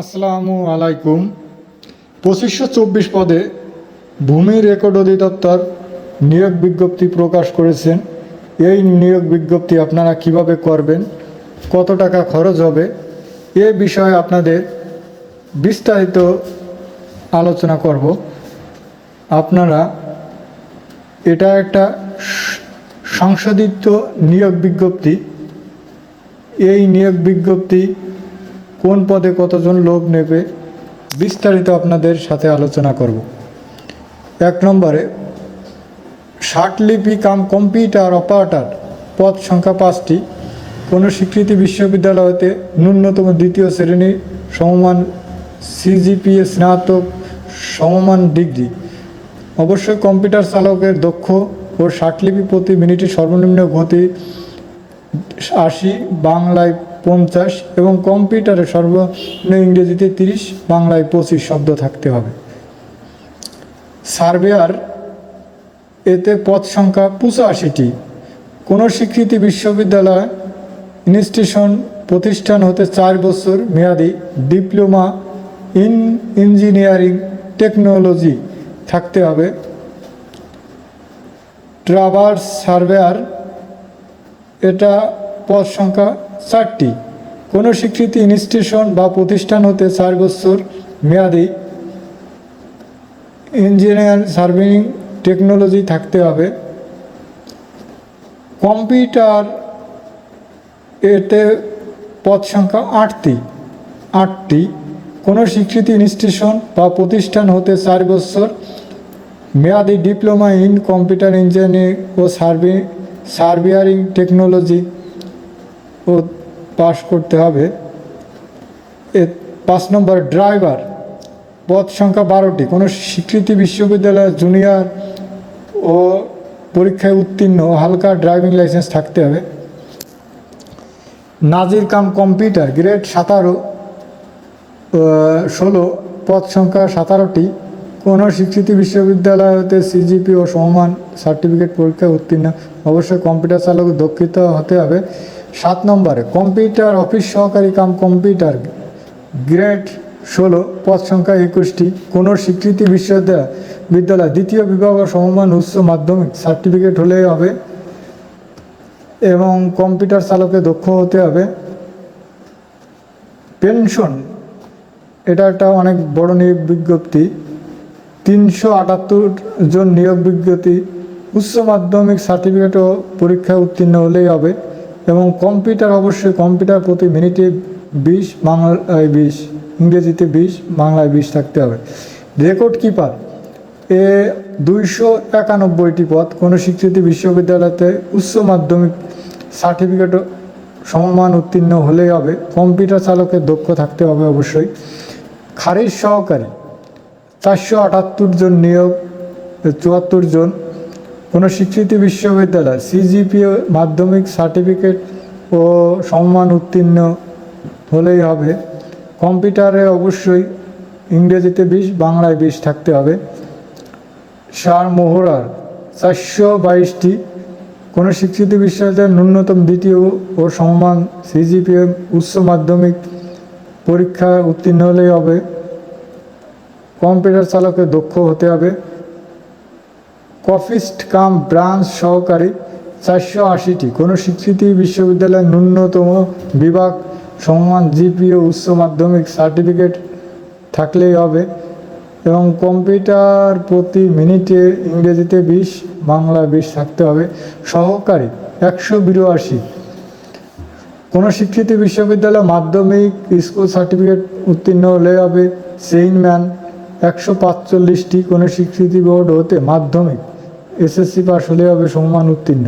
আসসালামু আলাইকুম। পঁচিশশো চব্বিশ পদে ভূমি রেকর্ড অধিদপ্তর নিয়োগ বিজ্ঞপ্তি প্রকাশ করেছেন। এই নিয়োগ বিজ্ঞপ্তি আপনারা কীভাবে করবেন? কত টাকা খরচ হবে? এ বিষয়ে আপনাদের বিস্তারিত আলোচনা করব। আপনারা এটা একটা সংশোধিত নিয়োগ বিজ্ঞপ্তি। এই নিয়োগ বিজ্ঞপ্তি কোন পদে কতজন লোক নেবে বিস্তারিত আপনাদের সাথে আলোচনা করব। এক নম্বরে ষাটলিপি কাম কম্পিউটার অপারেটার পদ সংখ্যা পাঁচটি। কোনো স্বীকৃতি বিশ্ববিদ্যালয় হতে ন্যূনতম দ্বিতীয় শ্রেণি, সমমান সিজিপিএ স্নাতক, সমমান ডিগ্রি। অবশ্যই কম্পিউটার চালকের দক্ষ ও ষাটলিপি প্রতি মিনিটে সর্বনিম্ন গতি আশি বাংলায় পঞ্চাশ এবং কম্পিউটারে সর্বনিম্ন ইংরেজিতে তিরিশ, বাংলায় পঁচিশ শব্দ থাকতে হবে। সার্ভেয়ার এতে পদ সংখ্যা পঁচাশিটি। কোনো স্বীকৃতি বিশ্ববিদ্যালয় ইনস্টিটিউশন প্রতিষ্ঠান হতে চার বছর মেয়াদি ডিপ্লোমা ইন ইঞ্জিনিয়ারিং টেকনোলজি থাকতে হবে। ট্রাভার্স সার্ভেয়ার এটা পদ সংখ্যা চারটি কোনো স্বীকৃতি ইনস্টিটিউশন বা প্রতিষ্ঠান হতে চার বছর মেয়াদি ইঞ্জিনিয়ার সার্ভিং টেকনোলজি থাকতে হবে। কম্পিউটার এতে পদ সংখ্যা আটটি। আটটি। কোনো স্বীকৃতি ইনস্টিটিউশন বা প্রতিষ্ঠান হতে চার বছর মেয়াদি ডিপ্লোমা ইন কম্পিউটার ইঞ্জিনিয়ারিং ও সার্ভি সার্ভিয়ারিং টেকনোলজি ও পাস করতে হবে। এ পাঁচ নম্বর ড্রাইভার, পদ সংখ্যা বারোটি। কোনো স্বীকৃতি বিশ্ববিদ্যালয়ের জুনিয়র ও পরীক্ষায় উত্তীর্ণ হালকা ড্রাইভিং লাইসেন্স থাকতে হবে। নাজির কাম কম্পিউটার, গ্রেড সাতারো ষোলো, পদ সংখ্যা সতেরোটি। কোনো স্বীকৃতি বিশ্ববিদ্যালয় হতে সিজিপি ও সমান সার্টিফিকেট পরীক্ষায় উত্তীর্ণ। অবশ্যই কম্পিউটার চালক দক্ষিত হতে হবে। সাত নম্বরে, কম্পিউটার অফিস সহকারী কাম কম্পিউটার গ্রেড ষোলো, পদ সংখ্যা একুশটি কোনো স্বীকৃতি বিশ্ববিদ্যালয়, বিদ্যালয়, দ্বিতীয় বিভাগ সমমান উচ্চ মাধ্যমিক সার্টিফিকেট হলেই হবে এবং কম্পিউটার চালকে দক্ষ হতে হবে। পেনশন, এটা একটা অনেক বড় নিয়োগ বিজ্ঞপ্তি। তিনশো আটাত্তর জন নিয়োগ বিজ্ঞপ্তি, উচ্চ মাধ্যমিক সার্টিফিকেট ও পরীক্ষায় উত্তীর্ণ হলেই হবে। এবং কম্পিউটার অবশ্যই, কম্পিউটার প্রতি মিনিটে বিশ, বাংলায় বিশ, ইংরেজিতে বিশ, বাংলায় বিশ থাকতে হবে। রেকর্ড কিপার, এ দুইশো একানব্বইটি পদ। কোনো স্বীকৃতি বিশ্ববিদ্যালয়তে উচ্চ মাধ্যমিক সার্টিফিকেট সমমান উত্তীর্ণ হলেই হবে। কম্পিউটার চালকের দক্ষ থাকতে হবে অবশ্যই। খারিজ সহকারী, চারশো আটাত্তর জন নিয়োগ, চুয়াত্তর জন কোনো স্বীকৃতি বিশ্ববিদ্যালয় সিজিপিও মাধ্যমিক সার্টিফিকেট ও সম্মান উত্তীর্ণ হলেই হবে। কম্পিউটারে অবশ্যই ইংরেজিতে বিশ, বাংলায় বিশ থাকতে হবে। সার মোহরার চারশো বাইশটি কোনো স্বীকৃতি বিশ্ববিদ্যালয়ের ন্যূনতম দ্বিতীয় ও সমমান সিজিপিএম উচ্চ মাধ্যমিক পরীক্ষা উত্তীর্ণ হলেই হবে। কম্পিউটার চালকে দক্ষ হতে হবে। কফিস্ট কাম ব্রাঞ্চ সহকারী চারশো আশিটি। কোনো স্বীকৃতি বিশ্ববিদ্যালয়ের ন্যূনতম বিভাগ সমান জিপিও উচ্চ মাধ্যমিক সার্টিফিকেট থাকলেই হবে এবং কম্পিউটার প্রতি মিনিটে ইংরেজিতে বিশ বাংলা বিশ থাকতে হবে। সহকারী একশো বিরাশি। কোনো স্বীকৃতি বিশ্ববিদ্যালয় মাধ্যমিক স্কুল সার্টিফিকেট উত্তীর্ণ হলে হবে। সেইনম্যান একশো পাঁচচল্লিশটি কোনো স্বীকৃতি বোর্ড হতে মাধ্যমিক। এসএসসি পাশ হলে হবে সম্মান উত্তীর্ণ।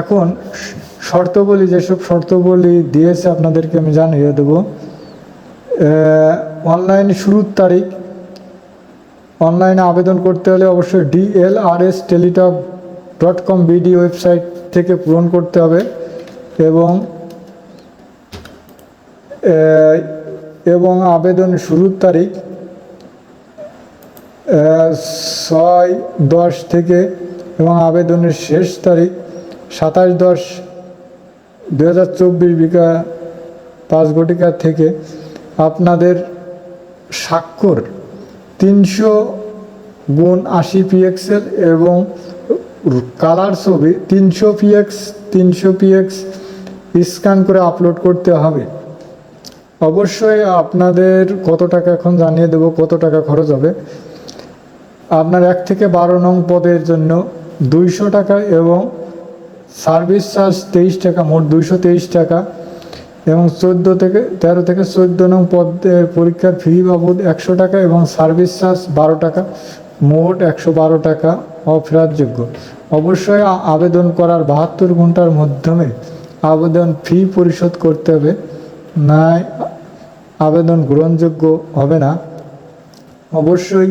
এখন শর্তবলী, যেসব শর্তবলী দিয়েছে আপনাদেরকে আমি জানিয়ে দেবো। অনলাইন শুরুর তারিখ, অনলাইনে আবেদন করতে হলে অবশ্যই DLRS Teletalk dot com BD website থেকে পূরণ করতে হবে এবং এবং আবেদন শুরুর তারিখ ছয় দশ থেকে এবং আবেদনের শেষ তারিখ সাতাশ দশ দু হাজার চব্বিশ বিকা পাঁচ ঘটিকা থেকে আপনাদের স্বাক্ষর তিনশো গুণ আশি পিএক্সেল এবং কালার ছবি তিনশো পিএক্স তিনশো পিএক্স স্ক্যান করে আপলোড করতে হবে। অবশ্যই আপনাদের কত টাকা এখন জানিয়ে দেব, কত টাকা খরচ হবে। আপনার এক থেকে বারো নং পদের জন্য দুইশো টাকা এবং সার্ভিস চার্জ তেইশ টাকা, মোট দুইশো তেইশ টাকা এবং চোদ্দ থেকে তেরো থেকে চোদ্দ নং পদের পরীক্ষার ফি বাবদ একশো টাকা এবং সার্ভিস চার্জ বারো টাকা, মোট একশো বারো টাকা অফেরাতযোগ্য। অবশ্যই আবেদন করার বাহাত্তর ঘণ্টার মাধ্যমে আবেদন ফি পরিশোধ করতে হবে। না আবেদন গ্রহণযোগ্য হবে না। অবশ্যই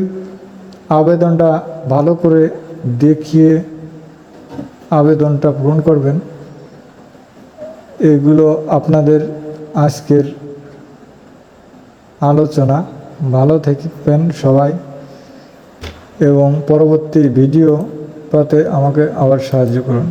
আবেদনটা ভালো করে দেখিয়ে আবেদনটা পূরণ করবেন। এগুলো আপনাদের আজকের আলোচনা। ভালো থাকবেন সবাই। এবং পরবর্তী ভিডিও পাতে আমাকে আবার সাহায্য করুন।